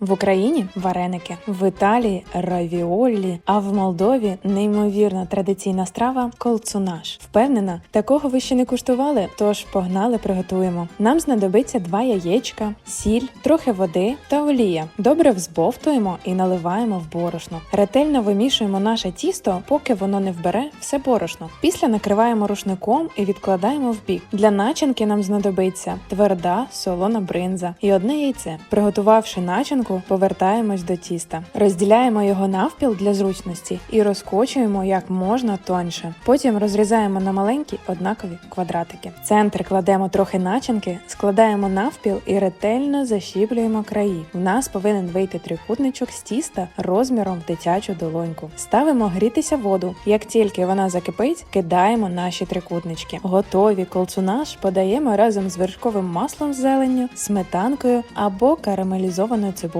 В Україні вареники, в Італії равіолі, а в Молдові неймовірно традиційна страва колцунаш. Впевнена, такого ви ще не куштували, тож погнали, приготуємо. Нам знадобиться два яєчка, сіль, трохи води та олія. Добре взбовтуємо і наливаємо в борошно. Ретельно вимішуємо наше тісто, поки воно не вбере все борошно. Після накриваємо рушником і відкладаємо в бік. Для начинки нам знадобиться тверда солона бринза і одне яйце. Приготувавши начинку, повертаємось до тіста. Розділяємо його навпіл для зручності і розкочуємо як можна тоньше. Потім розрізаємо на маленькі однакові квадратики. В центр кладемо трохи начинки, складаємо навпіл і ретельно защіплюємо краї. У нас повинен вийти трикутничок з тіста розміром в дитячу долоньку. Ставимо грітися воду. Як тільки вона закипить, кидаємо наші трикутнички. Готові колцунаш подаємо разом з вершковим маслом з зеленню, сметанкою або карамелізованою цибулею.